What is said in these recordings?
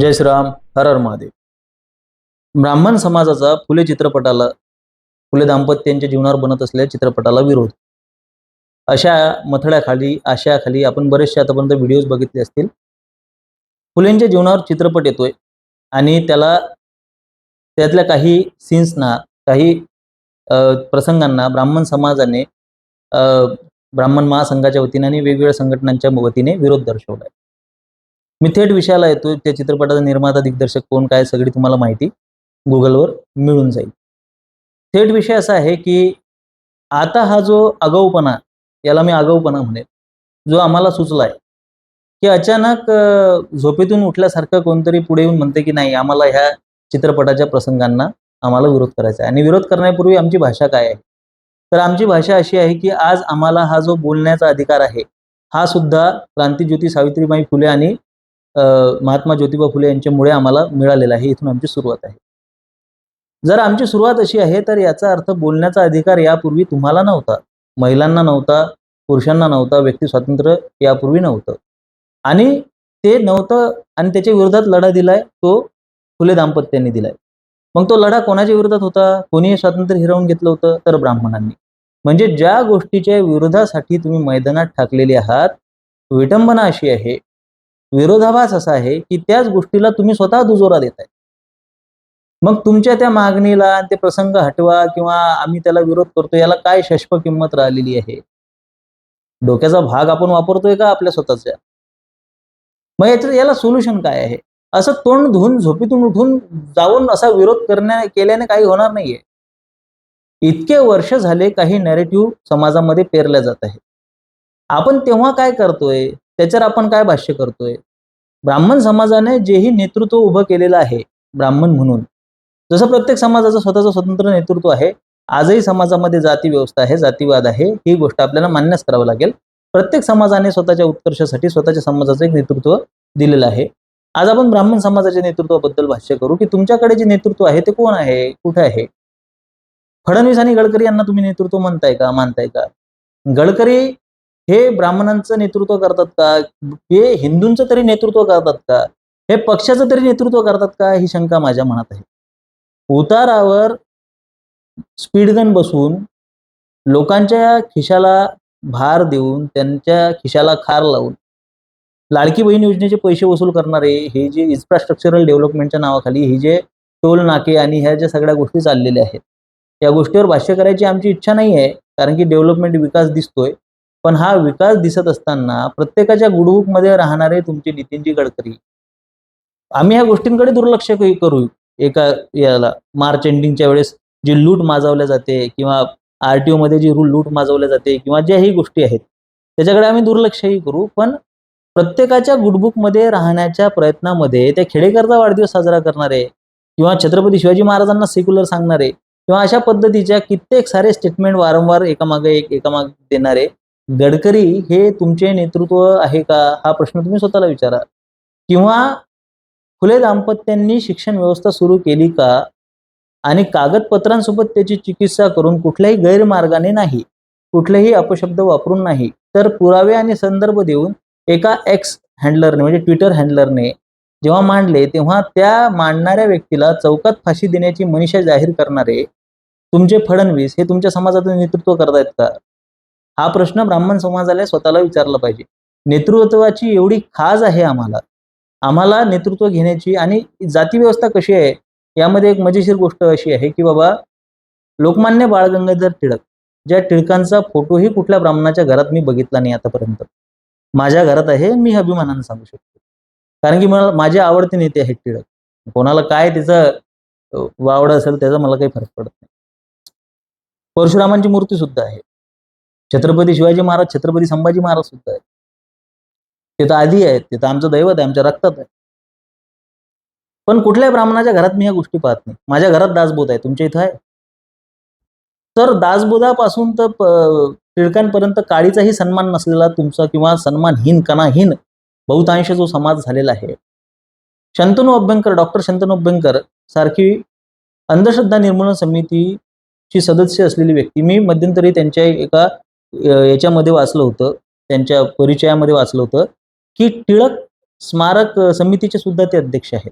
जय श्रीराम हर हर महादेव. ब्राह्मण समाजाचा फुले चित्रपटाला फुले दाम्पत्यांच्या जीवनावर बनत असलेल्या चित्रपटाला विरोध. अशा मथळ्याखाली आशयाखाली आपण बरेचसे आतापर्यंत व्हिडिओज बघितले असतील. फुलेंच्या जीवनावर चित्रपट येतोय आणि त्याला त्यातल्या काही सीन्सना काही प्रसंगांना ब्राह्मण समाजाने ब्राह्मण महासंघाच्या वतीने आणि वेगवेगळ्या संघटनांच्या वतीने विरोध दर्शवलाय. मी थेट विषयाला येतो त्या चित्रपटाचा निर्माता दिग्दर्शक कोण काय सगळी तुम्हाला माहिती गुगलवर मिळून जाईल. थेट विषय असा आहे की आता हा जो आगाऊपणा याला मी आगाऊपणा म्हणेन जो आम्हाला सुचलाय की अचानक झोपेतून उठल्यासारखं कोणतरी पुढे येऊन म्हणते की नाही आम्हाला ह्या चित्रपटाच्या प्रसंगांना आम्हाला विरोध करायचा आहे. आणि विरोध करण्यापूर्वी आमची भाषा काय आहे? तर आमची भाषा अशी आहे की आज आम्हाला हा जो बोलण्याचा अधिकार आहे हा सुद्धा क्रांतीज्योती सावित्रीबाई फुले आणि महात्मा ज्योतिबा फुले यांच्यामुळे आम्हाला मिळालेला आहे. इथून आमची सुरुवात आहे. जर आमची सुरुवात अशी आहे तर याचा अर्थ बोलण्याचा अधिकार यापूर्वी तुम्हाला नव्हता. महिलांना नव्हता पुरुषांना नव्हता व्यक्ती स्वातंत्र्य यापूर्वी नव्हतं. आणि ते नव्हतं आणि त्याच्या विरोधात लढा दिलाय तो फुले दाम्पत्यांनी दिलाय. मग तो लढा कोणाच्या विरोधात होता? कोणी स्वातंत्र्य हिरावून घेतलं होतं तर ब्राह्मणांनी. म्हणजे ज्या गोष्टीच्या विरोधासाठी तुम्ही मैदानात ठाकलेले आहात विटंबना अशी आहे विरोधाभास असा आहे की त्याच गोष्टीला तुम्ही स्वतः दुजोरा देताय. मग तुमच्या त्या मागणीला ते प्रसंग हटवा किंवा आम्ही त्याला विरोध करतो याला काय शष्प किंमत राहिलेली आहे? डोक्याचा भाग आपण वापरतोय का आपल्या स्वतःच्या मग याचं याला सोल्युशन काय आहे? असं तोंड धुवून झोपेतून उठून जाऊन असा विरोध करण्या केल्याने काही होणार नाहीये. इतके वर्ष झाले काही नॅरेटिव्ह समाजामध्ये पेरल्या जात आहे आपण तेव्हा काय करतोय? त्याच्यावर आपण काय भाष्य करतोय? ब्राह्मण समाजाने जेही नेतृत्व उभं केलेलं आहे ब्राह्मण म्हणून जसं प्रत्येक समाजाचं स्वतःचं स्वतंत्र नेतृत्व आहे आजही समाजामध्ये जाती व्यवस्था आहे जातीवाद आहे ही गोष्ट आपल्याला मान्यच करावं लागेल. प्रत्येक समाजाने स्वतःच्या उत्कर्षासाठी स्वतःच्या समाजाचं एक नेतृत्व दिलेलं आहे. आज आपण ब्राह्मण समाजाच्या नेतृत्वाबद्दल भाष्य करू की तुमच्याकडे जे नेतृत्व आहे ते कोण आहे? कुठे आहे? फडणवीस आणि गडकरी यांना तुम्ही नेतृत्व म्हणताय का मानताय का? गडकरी हे ब्राह्मणांचं नेतृत्व करतात का? हे हिंदूंचं तरी नेतृत्व करतात का? हे पक्षाचं तरी नेतृत्व करतात का? ही शंका माझ्या मनात आहे. उतारावर स्पीडगन बसून लोकांच्या खिशाला भार देऊन त्यांच्या खिशाला खार लावून लाडकी बहीण योजनेचे पैसे वसूल करणारे हे जे इन्फ्रास्ट्रक्चरल डेव्हलपमेंटच्या नावाखाली हे जे टोल नाके आणि ह्या ज्या सगळ्या गोष्टी चाललेल्या आहेत या गोष्टीवर भाष्य करायची आमची इच्छा नाही आहे कारण की डेव्हलपमेंट विकास दिसतोय. पण हा विकास दिसत असताना प्रत्येकाच्या गुडबुकमध्ये राहणारे तुमचे नितीनजी गडकरी. आम्ही ह्या गोष्टींकडे दुर्लक्ष करू एका याला. मार्च एंडिंगच्या वेळेस जी लूट माजवल्या जाते किंवा आर टी मध्ये जी लूट माजवल्या जाते किंवा ज्याही गोष्टी आहेत त्याच्याकडे आम्ही दुर्लक्षही करू पण प्रत्येकाच्या गुडबुकमध्ये राहण्याच्या प्रयत्नामध्ये त्या खेडेकरचा वाढदिवस साजरा करणारे किंवा छत्रपती शिवाजी महाराजांना सेक्युलर सांगणारे किंवा अशा पद्धतीच्या कित्येक सारे स्टेटमेंट वारंवार एकामागे एक एकामागे देणारे गडकरी हे तुमचे नेतृत्व आहे का? हा प्रश्न तुम्ही स्वतःला विचारा. किंवा फुले दाम्पत्यांनी शिक्षण व्यवस्था सुरू केली का? आणि कागदपत्रांसोबत त्याची चिकित्सा करून कुठल्याही गैरमार्गाने नाही कुठलेही अपशब्द वापरून नाही तर पुरावे आणि संदर्भ देऊन एका एक्स हँडलरने म्हणजे ट्विटर हँडलरने जेव्हा मांडले तेव्हा त्या मांडणाऱ्या व्यक्तीला चौकात फाशी देण्याची मनीषा जाहीर करणारे तुमचे फडणवीस हे तुमच्या समाजाचं नेतृत्व करतायत का? हा प्रश्न ब्राह्मण समाजाला स्वतःला विचारला पाहिजे. नेतृत्वाची एवढी खाज आहे आम्हाला. आम्हाला नेतृत्व घेण्याची आणि जाती व्यवस्था कशी आहे यामध्ये एक मजेशीर गोष्ट अशी आहे की बाबा लोकमान्य बाळ गंगाधर टिळक ज्या टिळकांचा फोटोही कुठल्या ब्राह्मणाच्या घरात मी बघितला नाही आतापर्यंत. माझ्या घरात आहे मी अभिमानानं सांगू शकतो. कारण की मला माझे आवडते नेते आहेत टिळक. कोणाला काय त्याचं वावड असेल त्याचा मला काही फरक पडत नाही. परशुरामांची मूर्ती सुद्धा आहे. छत्रपती शिवाजी महाराज छत्रपती संभाजी महाराज सुद्धा आहेत. ते तर आधी आहेत ते तर आमचं दैवत आहे आमच्या रक्तात आहे. पण कुठल्याही ब्राह्मणाच्या घरात मी ह्या गोष्टी पाहत नाही. माझ्या घरात दासबोध आहे तुमच्या इथं आहे. तर दासबोधापासून तर टिळकांपर्यंत काळीचाही सन्मान नसलेला तुमचा किंवा सन्मानहीन कणाहीन बहुतांश जो समाज झालेला आहे. शंतनू अभ्यंकर डॉक्टर शंतनू अभ्यंकर सारखी अंधश्रद्धा निर्मूलन समितीची सदस्य असलेली व्यक्ती मी मध्यंतरी त्यांच्या एका याच्यामध्ये वाचलं होतं त्यांच्या परिचयामध्ये वाचलं होतं की टिळक स्मारक समितीचे सुद्धा ते अध्यक्ष आहेत.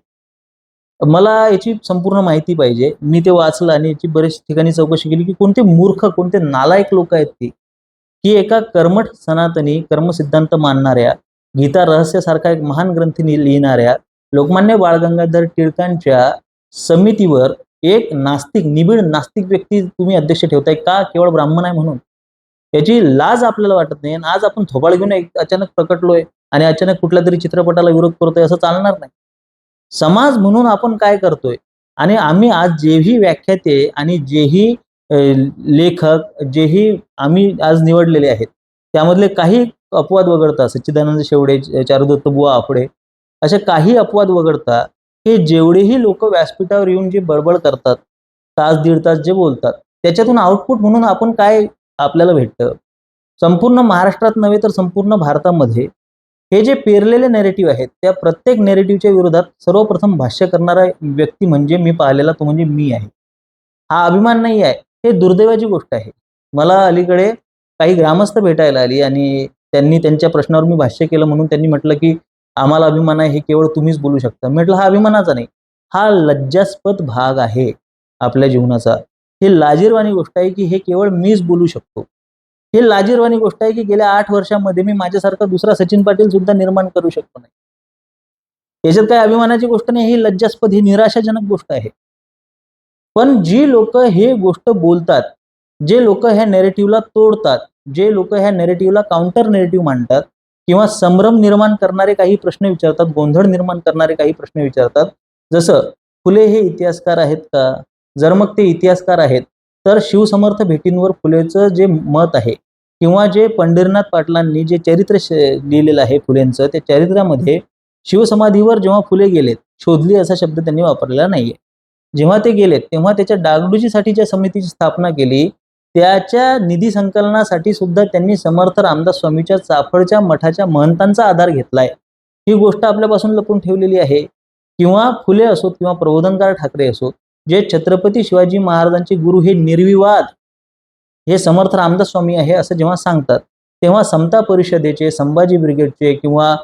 मला याची संपूर्ण माहिती पाहिजे. मी ते वाचलं आणि याची बरेच ठिकाणी चौकशी केली की कोणते मूर्ख कोणते नालायक लोक आहेत ती की एका कर्मठ सनातनी कर्मसिद्धांत मानणाऱ्या गीता रहस्यासारखा एक महान ग्रंथ लिहिणाऱ्या लोकमान्य बाळगंगाधर टिळकांच्या समितीवर एक नास्तिक निबिड नास्तिक व्यक्ती तुम्ही अध्यक्ष ठेवताय का? केवळ ब्राह्मण आहे म्हणून. याची लाज आपल्याला वाटत नाही. आणि आज आपण थोबाळ घेऊन एक अचानक प्रकटलोय आणि अचानक कुठल्या तरी चित्रपटाला विरोध करतोय असं चालणार नाही. समाज म्हणून आपण काय करतोय? आणि आम्ही आज जेही व्याख्याते आणि जेही लेखक जेही आम्ही आज निवडलेले आहेत त्यामधले काही अपवाद वगळता सच्चिदानंद शेवडे चारुदत्त बुवा आपडे असे काही अपवाद वगळता हे जेवढेही लोक व्यासपीठावर येऊन जे बडबड करतात तास दीड तास जे बोलतात त्याच्यातून आउटपुट म्हणून आपण काय आपल्याला भेटतं. संपूर्ण महाराष्ट्रात नव्हे तर संपूर्ण भारतामध्ये हे जे पेरलेले नेरेटिव्ह आहेत त्या प्रत्येक नेरेटिव्हच्या विरोधात सर्वप्रथम भाष्य करणारा व्यक्ती म्हणजे मी पाहिलेला तो म्हणजे मी आहे. हा अभिमान नाही आहे हे दुर्दैवाची गोष्ट आहे. मला अलीकडे काही ग्रामस्थ भेटायला आली आणि त्यांनी त्यांच्या प्रश्नावर मी भाष्य केलं म्हणून त्यांनी म्हटलं की आम्हाला अभिमान आहे हे केवळ तुम्हीच बोलू शकता. म्हटलं हा अभिमानाचा नाही. हा लज्जास्पद भाग आहे आपल्या जीवनाचा. ही लाजीरवाणी गोष्ट आहे की हे केवळ मीच बोलू शकतो. ही लाजीरवाणी गोष्ट आहे की गेल्या आठ वर्षामध्ये मी माझ्यासारखा दुसरा सचिन पाटील सुद्धा निर्माण करू शकतो नाही. याच्यात काही अभिमानाची गोष्ट नाही ही लज्जास्पद ही निराशाजनक गोष्ट आहे. पण जी लोक हे गोष्ट बोलतात जे लोक ह्या नेरेटिव्हला तोडतात जे लोक ह्या नेरेटिव्हला काउंटर नेरेटिव्ह मांडतात किंवा संभ्रम निर्माण करणारे काही प्रश्न विचारतात गोंधळ निर्माण करणारे काही प्रश्न विचारतात जसं फुले हे इतिहासकार आहेत का? जर मग ते इतिहासकार आहेत तर शिवसमर्थ भेटींवर फुलेचं जे मत आहे किंवा जे पंढरीनाथ पाटलांनी जे चरित्र लिहिलेलं आहे फुलेंचं त्या चरित्रामध्ये शिवसमाधीवर जेव्हा फुले गेलेत शोधली असा शब्द त्यांनी वापरलेला नाहीये. जेव्हा ते गेलेत तेव्हा त्याच्या डागडुजीसाठी ज्या समितीची स्थापना केली त्याच्या निधी संकलनासाठी सुद्धा त्यांनी समर्थ रामदास स्वामीच्या चाफळच्या मठाच्या महंतांचा आधार घेतलाय. ही गोष्ट आपल्यापासून लपून ठेवलेली आहे. किंवा फुले असोत किंवा प्रबोधनकार ठाकरे असोत जे छत्रपती शिवाजी महाराजांचे गुरु हे निर्विवाद हे समर्थ रामदास स्वामी आहे असं जेव्हा सांगतात तेव्हा समता परिषदेचे संभाजी ब्रिगेडचे किंवा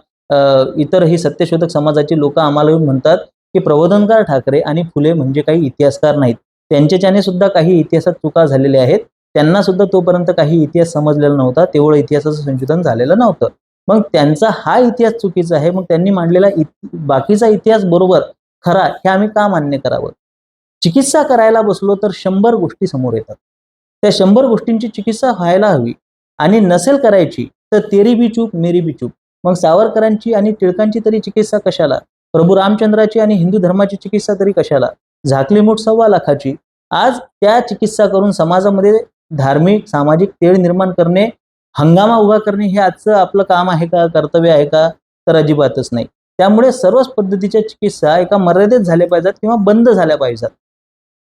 इतरही सत्यशोधक समाजाचे लोक आम्हाला येऊन म्हणतात की प्रबोधनकार ठाकरे आणि फुले म्हणजे काही इतिहासकार नाहीत. त्यांच्याच्याने सुद्धा काही इतिहासात चुका झालेल्या आहेत. त्यांना सुद्धा तोपर्यंत काही इतिहास समजलेला नव्हता. तेवढं इतिहासाचं संशोधन झालेलं नव्हतं. मग त्यांचा हा इतिहास चुकीचा आहे. मग त्यांनी मांडलेला इत बाकीचा इतिहास बरोबर खरा हे आम्ही का मान्य करावं? चिकित्सा करायला बसलो तर शंभर गोष्टी समोर येतात. त्या शंभर गोष्टींची चिकित्सा व्हायला हवी आणि नसेल करायची तर तेरी बी चूक मेरी बी चूक. मग सावरकरांची आणि टिळकांची तरी चिकित्सा कशाला? प्रभू रामचंद्राची आणि हिंदू धर्माची चिकित्सा तरी कशाला? झाकली मूठ सव्वा लाखाची. आज त्या चिकित्सा करून समाजामध्ये धार्मिक सामाजिक तेळ निर्माण करणे हंगामा उभा करणे हे आजचं आपलं काम आहे का? कर्तव्य आहे का? तर अजिबातच नाही. त्यामुळे सर्वच पद्धतीच्या चिकित्सा एका मर्यादेत झाल्या पाहिजेत किंवा बंद झाल्या पाहिजेत.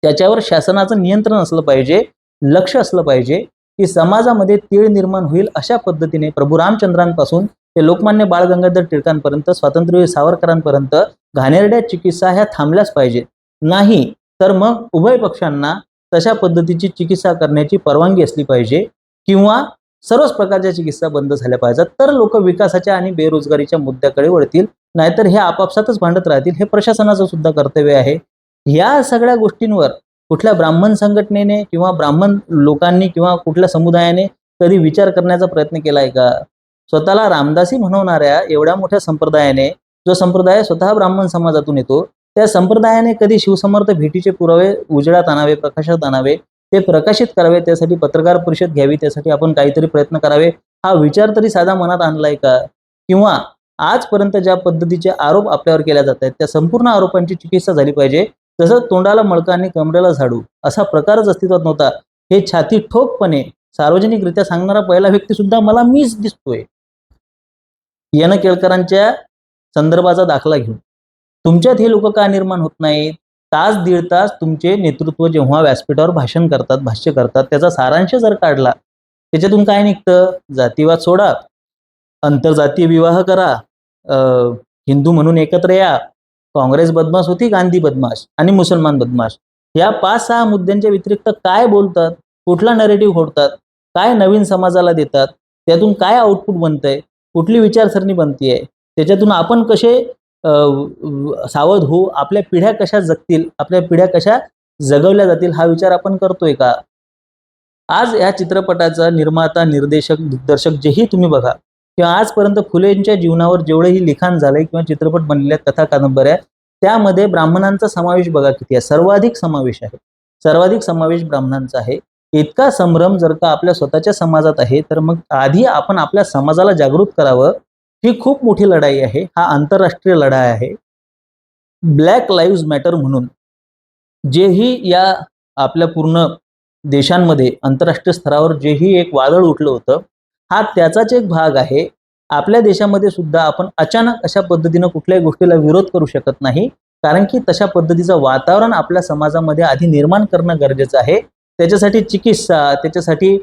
त्याच्यावर शासनाचं नियंत्रण असलं पाहिजे लक्ष असलं पाहिजे की समाजामध्ये तीळ निर्माण होईल अशा पद्धतीने प्रभू रामचंद्रांपासून ते लोकमान्य बाळ गंगाधर टिळकांपर्यंत स्वातंत्र्यवीर सावरकरांपर्यंत घाणेरड्या चिकित्सा ह्या थांबल्याच पाहिजे नाही तर मग उभय पक्षांना तशा पद्धतीची चिकित्सा करण्याची परवानगी असली पाहिजे किंवा सर्वच प्रकारच्या चिकित्सा बंद झाल्या पाहिजेत तर लोक विकासाच्या आणि बेरोजगारीच्या मुद्द्याकडे वळतील नाहीतर हे आपापसातच भांडत राहतील हे प्रशासनाचं सुद्धा कर्तव्य आहे. या सगळ्या गोष्टींवर कुठल्या ब्राह्मण संघटनेने किंवा ब्राह्मण लोकांनी किंवा कुठल्या समुदायाने कधी विचार करण्याचा प्रयत्न केलाय का? स्वतःला रामदासी म्हणवणाऱ्या एवढ्या मोठ्या संप्रदायाने जो संप्रदाय स्वतः ब्राह्मण समाजातून येतो त्या संप्रदायाने कधी शिवसमर्थ भेटीचे पुरावे उजेडात आणावे प्रकाशात आणावे ते प्रकाशित करावे त्यासाठी पत्रकार परिषद घ्यावी त्यासाठी आपण काहीतरी प्रयत्न करावे हा विचार तरी साधा मनात आणलाय का? किंवा आजपर्यंत ज्या पद्धतीचे आरोप आपल्यावर केल्या जात आहेत त्या संपूर्ण आरोपांची चिकित्सा झाली पाहिजे तसंच तोंडाला मळका आणि कमरेला झाडू असा प्रकारच अस्तित्वात नव्हता. हे छाती ठोकपणे सार्वजनिकरित्या सांगणारा पहिला व्यक्ती सुद्धा मला मीच दिसतोय. यानं केळकरांच्या संदर्भाचा दाखला घेऊन. तुमच्यात हे लोक का निर्माण होत नाहीत? तास दीड तास तुमचे नेतृत्व जेव्हा व्यासपीठावर भाषण करतात भाष्य करतात त्याचा सारांश जर काढला त्याच्यातून काय निघतं? जातीवाद सोडा. आंतरजातीय विवाह करा. अं, हिंदू म्हणून एकत्र या. काँग्रेस बदमाश होती गांधी बदमाश आणि मुसलमान बदमाश. या पाच सहा मुद्द्यांच्या व्यतिरिक्त काय बोलतात कुठला नरेटिव्ह होडतात काय नवीन समाजाला देतात त्यातून काय आउटपुट बनतंय कुठली विचारसरणी बनतीये त्याच्यातून आपण कसे सावध होऊ आपल्या पिढ्या कशा जगतील आपल्या पिढ्या कशा जगवल्या जातील हा विचार आपण करतोय का? आज या चित्रपटाचा निर्माता निर्देशक दिग्दर्शक जेही तुम्ही बघा किंवा आजपर्यंत फुलेंच्या जीवनावर जेवढंही लिखाण झालंय किंवा चित्रपट बनलेल्या कथा कादंबऱ्या त्यामध्ये ब्राह्मणांचा समावेश बघा किती आहे. सर्वाधिक समावेश आहे. सर्वाधिक समावेश ब्राह्मणांचा आहे. इतका संभ्रम जर का आपल्या स्वतःच्या समाजात आहे तर मग आधी आपण आपल्या समाजाला जागृत करावं. ही खूप मोठी लढाई आहे. हा आंतरराष्ट्रीय लढाई आहे. ब्लॅक लाईव्ह मॅटर म्हणून. जेही या आपल्या पूर्ण देशांमध्ये आंतरराष्ट्रीय स्तरावर जेही एक वादळ उठलं होतं हा त्याचाच एक भाग आहे. आपल्या देशामध्ये सुद्धा आपण अचानक अशा पद्धतीनं कुठल्याही गोष्टीला विरोध करू शकत नाही. कारण की तशा पद्धतीचं वातावरण आपल्या समाजामध्ये आधी निर्माण करणं गरजेचं आहे. त्याच्यासाठी चिकित्सा त्याच्यासाठी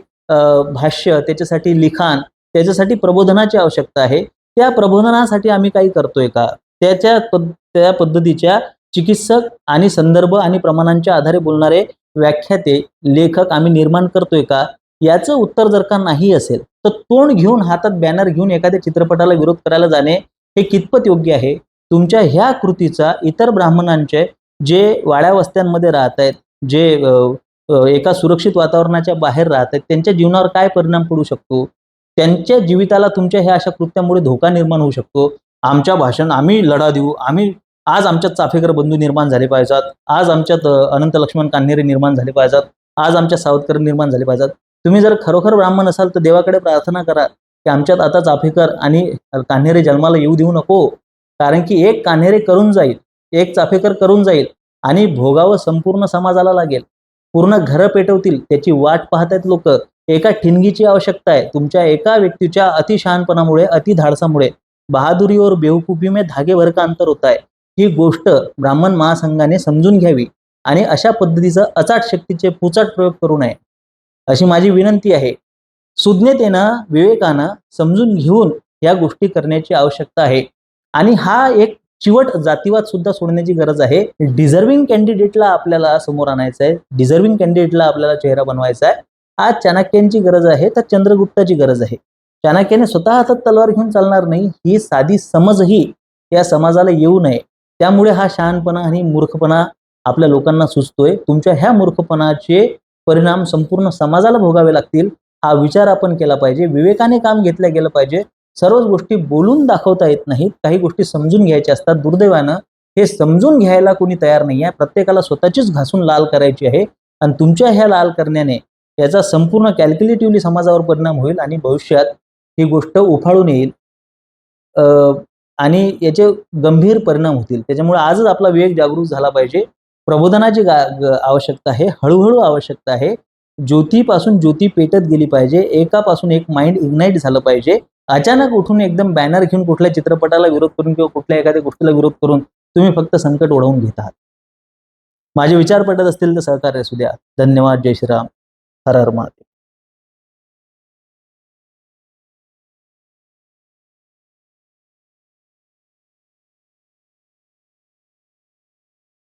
भाष्य त्याच्यासाठी लिखाण त्याच्यासाठी प्रबोधनाची आवश्यकता आहे. त्या प्रबोधनासाठी आम्ही काही करतोय का? त्याच्या पद त्या पद्धतीच्या चिकित्सक आणि संदर्भ आणि प्रमाणांच्या आधारे बोलणारे व्याख्याते लेखक आम्ही निर्माण करतोय का? याचं उत्तर जर का नाही असेल तर तोंड घेऊन हातात बॅनर घेऊन एखाद्या चित्रपटाला विरोध करायला जाणे हे कितपत योग्य आहे? तुमच्या ह्या कृतीचा इतर ब्राह्मणांचे जे वाड्या वस्त्यांमध्ये राहत आहेत जे एका सुरक्षित वातावरणाच्या बाहेर राहत आहेत त्यांच्या जीवनावर काय परिणाम पडू शकतो? त्यांच्या जीविताला तुमच्या ह्या अशा कृत्यामुळे धोका निर्माण होऊ शकतो? आमच्या भाषण आम्ही लढा देऊ आम्ही आज आमच्यात चाफेकर बंधू निर्माण झाले पाहिजेत आज आमच्यात अनंत लक्ष्मण कान्हेरे निर्माण झाले पाहिजेत आज आमच्या सावधकर निर्माण झाले पाहिजेत. तुम्ही जर खरोखर ब्राह्मण असाल तर देवाकडे प्रार्थना करा की आमच्यात आता चाफेकर आणि कान्हेरे जन्माला येऊ देऊ नको. कारण की एक कान्हेरे करून जाईल एक चाफेकर करून जाईल आणि भोगावं संपूर्ण समाजाला लागेल. पूर्ण घरं पेटवतील त्याची वाट पाहत आहेत लोक. एका ठिणगीची आवश्यकता आहे. तुमच्या एका व्यक्तीच्या अतिशहानपणामुळे अतिधाडसामुळे बहादुरी और बेवकूफी धागे भर का अंतर होत आहे ही गोष्ट ब्राह्मण महासंघाने समजून घ्यावी आणि अशा पद्धतीचं अचाट शक्तीचे पुचाट प्रयोग करू नये. अशी माझी विनंती आहे. सुज्ञतेनं विवेकानं समजून घेऊन या गोष्टी करण्याची आवश्यकता आहे. आणि हा एक चिवट जातीवाद सुद्धा सोडण्याची गरज आहे. डिझर्विंग कॅन्डिडेटला आपल्याला समोर आणायचं आहे. डिझर्विंग कॅन्डिडेटला आपल्याला चेहरा बनवायचा आहे. आज चाणक्यांची गरज आहे तर चंद्रगुप्ताची गरज आहे. चाणक्याने स्वतः हातात तलवार घेऊन चालणार नाही. ही साधी समजही या समाजाला येऊ नये. त्यामुळे हा शहाणपणा आणि मूर्खपणा आपल्या लोकांना सुचतोय. तुमच्या ह्या मूर्खपणाचे परिणाम संपूर्ण समाजाला भोगावे लागतील हा विचार आपण केला पाहिजे. विवेकाने काम घेतलं गेलं पाहिजे. सर्वच गोष्टी बोलून दाखवता येत नाहीत. काही गोष्टी समजून घ्यायच्या असतात. दुर्दैवानं हे समजून घ्यायला कोणी तयार नाही आहे प्रत्येकाला स्वतःचीच घासून लाल करायची आहे आणि तुमच्या ह्या लाल करण्याने याचा संपूर्ण कॅल्क्युलेटिव्हली समाजावर परिणाम होईल आणि भविष्यात ही गोष्ट उफाळून येईल. आणि याचे गंभीर परिणाम होतील. त्याच्यामुळे आजच आपला विवेक जागरूक झाला पाहिजे. प्रबोधनाची गा आवश्यकता आहे हळूहळू आवश्यकता आहे. ज्योतीपासून ज्योती पेटत गेली पाहिजे एकापासून एक माइंड इग्नाईट झालं पाहिजे. अचानक उठून एकदम बॅनर घेऊन कुठल्या चित्रपटाला विरोध करून किंवा कुठल्या एखाद्या गोष्टीला विरोध करून तुम्ही फक्त संकट ओढवून घेत आहात. माझे विचार पटत असतील तर सहकार्य असू द्या. धन्यवाद. जय श्रीराम. हर हर महादेव.